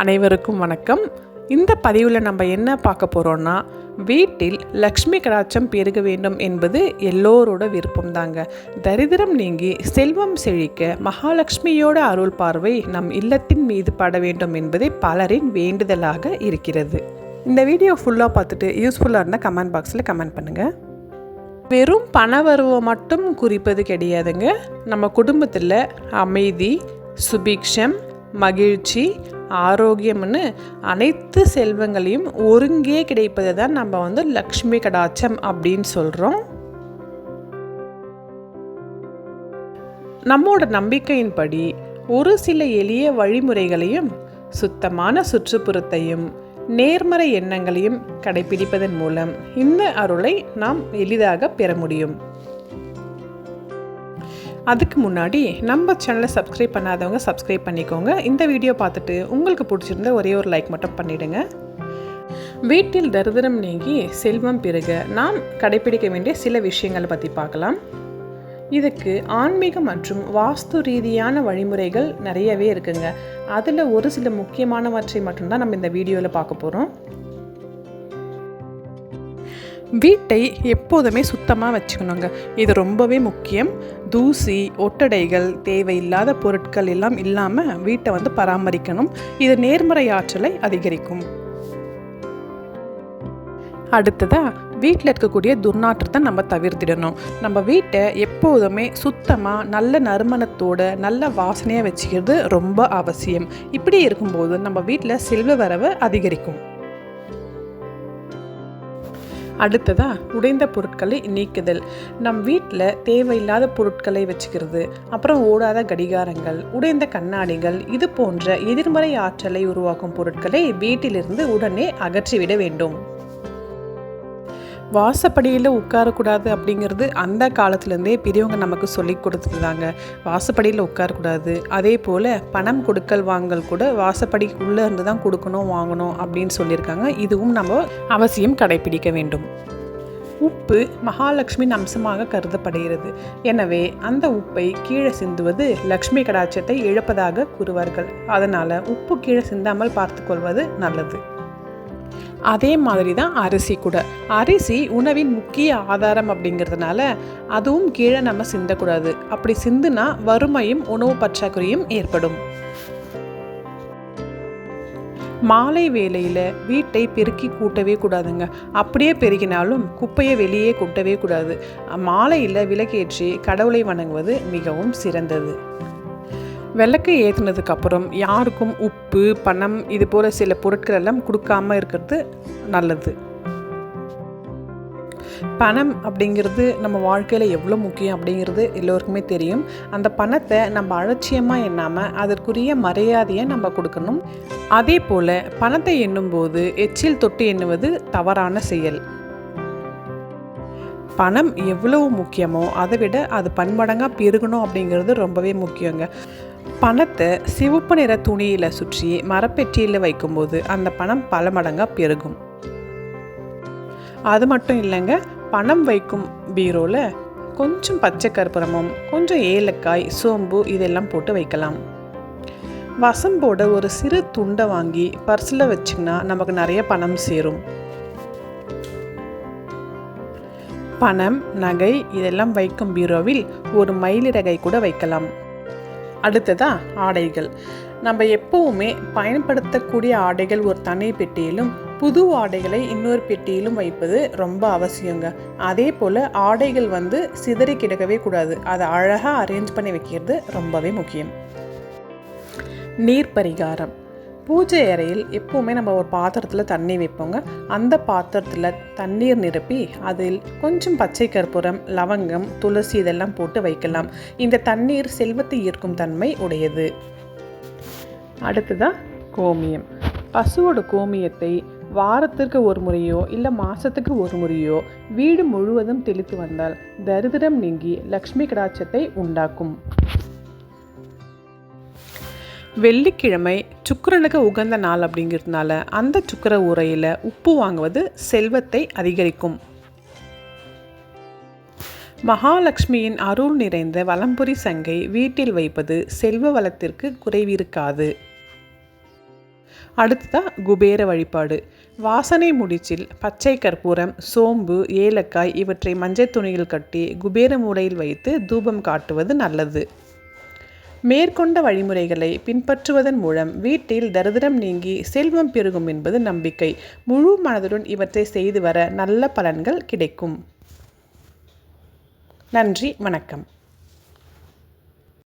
அனைவருக்கும் வணக்கம். இந்த பதிவில் நம்ம என்ன பார்க்க போகிறோன்னா வீட்டில் லக்ஷ்மி கடாட்சம் பெருக வேண்டும் என்பது எல்லோரோட விருப்பம் தாங்க தரித்திரம் நீங்கி செல்வம் செழிக்க மகாலட்சுமியோட அருள் பார்வை நம் இல்லத்தின் மீது பட வேண்டும் என்பதே பலரின் வேண்டுதலாக இருக்கிறது. இந்த வீடியோ ஃபுல்லாக பார்த்துட்டு யூஸ்ஃபுல்லாக இருந்தால் கமெண்ட் பாக்ஸில் கமெண்ட் பண்ணுங்கள் வெறும் பண வருவை மட்டும் குறிப்பது கிடையாதுங்க. நம்ம குடும்பத்தில் அமைதி சுபிக்ஷம் மகிழ்ச்சி ஆரோக்கியம்னு அனைத்து செல்வங்களையும் ஒருங்கே கிடைப்பது தான் நம்ம வந்து லக்ஷ்மி கடாட்சம் அப்படின்னு சொல்கிறோம் நம்மோட நம்பிக்கையின்படி ஒரு சில எளிய வழிமுறைகளையும் சுத்தமான சுற்றுப்புறத்தையும் நேர்மறை எண்ணங்களையும் கடைபிடிப்பதன் மூலம் இந்த அருளை நாம் எளிதாக பெற முடியும். அதுக்கு முன்னாடி நம்ம சேனலை சப்ஸ்கிரைப் பண்ணாதவங்க சப்ஸ்கிரைப் பண்ணிக்கோங்க. இந்த வீடியோ பார்த்துட்டு உங்களுக்கு பிடிச்சிருந்த ஒரே ஒரு லைக் மட்டும் பண்ணிவிடுங்க வீட்டில் தரிதிரம் நீங்கி செல்வம் பிறக நாம் கடைபிடிக்க வேண்டிய சில விஷயங்களை பற்றி பார்க்கலாம். இதுக்கு ஆன்மீக மற்றும் வாஸ்து ரீதியான வழிமுறைகள் நிறையவே இருக்குங்க. அதில் ஒரு சில முக்கியமானவற்றை மட்டும்தான் நம்ம இந்த வீடியோவில் பார்க்க போகிறோம் வீட்டை எப்போதுமே சுத்தமாக வச்சுக்கணுங்க. இது ரொம்பவே முக்கியம். தூசி ஒட்டடைகள் தேவையில்லாத பொருட்கள் எல்லாம் இல்லாமல் வீட்டை வந்து பராமரிக்கணும். இது நேர்மறை ஆற்றலை அதிகரிக்கும். அடுத்ததாக வீட்டில் இருக்கக்கூடிய துர்நாற்றத்தை நம்ம தவிர்த்திடணும். நம்ம வீட்டை எப்போதுமே சுத்தமாக நல்ல நறுமணத்தோட நல்ல வாசனையாக வச்சுக்கிறது ரொம்ப அவசியம். இப்படி இருக்கும்போது நம்ம வீட்டில் செல்வ வரவு அதிகரிக்கும். அடுத்ததாக உடைந்த பொருட்களை நீக்குதல். நம் வீட்டில் தேவையில்லாத பொருட்களை வச்சுக்கிறது அப்புறம் ஓடாத கடிகாரங்கள் உடைந்த கண்ணாடிகள் இது போன்ற எதிர்மறை ஆற்றலை உருவாக்கும் பொருட்களை வீட்டிலிருந்து உடனே அகற்றிவிட வேண்டும். வாசப்படியில் உட்காரக்கூடாது அப்படிங்கிறது அந்த காலத்துலேருந்தே பெரியவங்க நமக்கு சொல்லி கொடுத்துருந்தாங்க. வாசப்படியில் உட்காரக்கூடாது. அதே போல் பணம் கொடுக்கல் வாங்கல் கூட வாசப்படிக்குள்ளே இருந்து தான் கொடுக்கணும் வாங்கணும் அப்படின்னு சொல்லியிருக்காங்க. இதுவும் நம்ம அவசியம் கடைபிடிக்க வேண்டும். உப்பு மகாலட்சுமியின் அம்சமாக கருதப்படுகிறது. எனவே அந்த உப்பை கீழே சிந்துவது லக்ஷ்மி கடாட்சத்தை இழப்பதாக கூறுவார்கள். அதனால் உப்பு கீழே சிந்தாமல் பார்த்துக்கொள்வது நல்லது. அதே மாதிரி தான் அரிசி கூட. அரிசி உணவின் முக்கிய ஆதாரம் அப்படிங்கிறதுனால அதுவும் கீழே நம்ம சிந்தக்கூடாது. அப்படி சிந்துனா வறுமையும் உணவு பற்றாக்குறையும் ஏற்படும். மாலை வேலையில் வீட்டை பெருக்கி கூட்டவே கூடாதுங்க. அப்படியே பெருகினாலும் குப்பையை வெளியே கொட்டவே கூடாது. மாலையில் விளக்கேற்றி கடவுளை வணங்குவது மிகவும் சிறந்தது. விளக்கு ஏற்றுனதுக்கு அப்புறம் யாருக்கும் உப்பு பணம் இது போல் சில பொருட்கள் எல்லாம் கொடுக்காம இருக்கிறது நல்லது. பணம் அப்படிங்கிறது நம்ம வாழ்க்கையில் எவ்வளோ முக்கியம் அப்படிங்கிறது எல்லோருக்குமே தெரியும். அந்த பணத்தை நம்ம அலட்சியமாக எண்ணாமல் அதற்குரிய மரியாதையை நம்ம கொடுக்கணும். அதே போல் பணத்தை எண்ணும்போது எச்சில் தொட்டு எண்ணுவது தவறான செயல். பணம் எவ்வளவு முக்கியமோ அதை விட அது பன்மடங்காக பெருகணும் அப்படிங்கிறது ரொம்பவே முக்கியங்க. பணத்தை சிவப்பு நிற துணியில் சுற்றி மரப்பெட்டியில் வைக்கும்போது அந்த பணம் பல மடங்காக பெருகும். அது மட்டும் இல்லைங்க பணம் வைக்கும் பீரோவில் கொஞ்சம் பச்சை கற்பூரமும் கொஞ்சம் ஏலக்காய் சோம்பு இதெல்லாம் போட்டு வைக்கலாம். வசம்போட ஒரு சிறு துண்டை வாங்கி பர்ஸில் வச்சிங்கன்னா நமக்கு நிறைய பணம் சேரும். பணம் நகை இதெல்லாம் வைக்கும் பீரோவில் ஒரு மயிலிறகை கூட வைக்கலாம். அடுத்ததாக ஆடைகள். நம்ம எப்போவுமே பயன்படுத்தக்கூடிய ஆடைகள் ஒரு தனி பெட்டியிலும் புது ஆடைகளை இன்னொரு பெட்டியிலும் வைப்பது ரொம்ப அவசியங்க. அதே போல் ஆடைகள் வந்து சிதறி கிடக்கவே கூடாது. அதை அழகாக அரேஞ்ச் பண்ணி வைக்கிறது ரொம்பவே முக்கியம். நீர் பரிகாரம் பூஜை அறையில் எப்போவுமே நம்ம ஒரு பாத்திரத்தில் தண்ணி வைப்போங்க. அந்த பாத்திரத்தில் தண்ணீர் நிரப்பி அதில் கொஞ்சம் பச்சை கற்பூரம் லவங்கம் துளசி இதெல்லாம் போட்டு வைக்கலாம். இந்த தண்ணீர் செல்வத்தை ஈர்க்கும் தன்மை உடையது. அடுத்ததாக கோமியம். பசுவோட கோமியத்தை வாரத்திற்கு ஒரு முறையோ இல்லை மாதத்துக்கு ஒரு முறையோ வீடு முழுவதும் தெளித்து வந்தால் தரித்திரம் நீங்கி லக்ஷ்மி கடாட்சத்தை உண்டாக்கும். வெள்ளிக்கிழமை சுக்கரனுக்கு உகந்த நாள் அப்படிங்கிறதுனால அந்த சுக்கர உரையில் உப்பு வாங்குவது செல்வத்தை அதிகரிக்கும். மகாலட்சுமியின் அருள் நிறைந்த வலம்புரி சங்கை வீட்டில் வைப்பது செல்வ வளத்திற்கு குறைவிருக்காது. அடுத்ததாக குபேர வழிபாடு. வாசனை முடிச்சில் பச்சை கற்பூரம் சோம்பு ஏலக்காய் இவற்றை மஞ்சள் துணியில் கட்டி குபேர மூலையில் வைத்து தூபம் காட்டுவது நல்லது. மேற்கொண்ட வழிமுறைகளை பின்பற்றுவதன் மூலம் வீட்டில் தரிதிரம் நீங்கி செல்வம் பெருகும் என்பது நம்பிக்கை. முழு மனதுடன் இவற்றை செய்து வர நல்ல பலன்கள் கிடைக்கும். நன்றி வணக்கம்.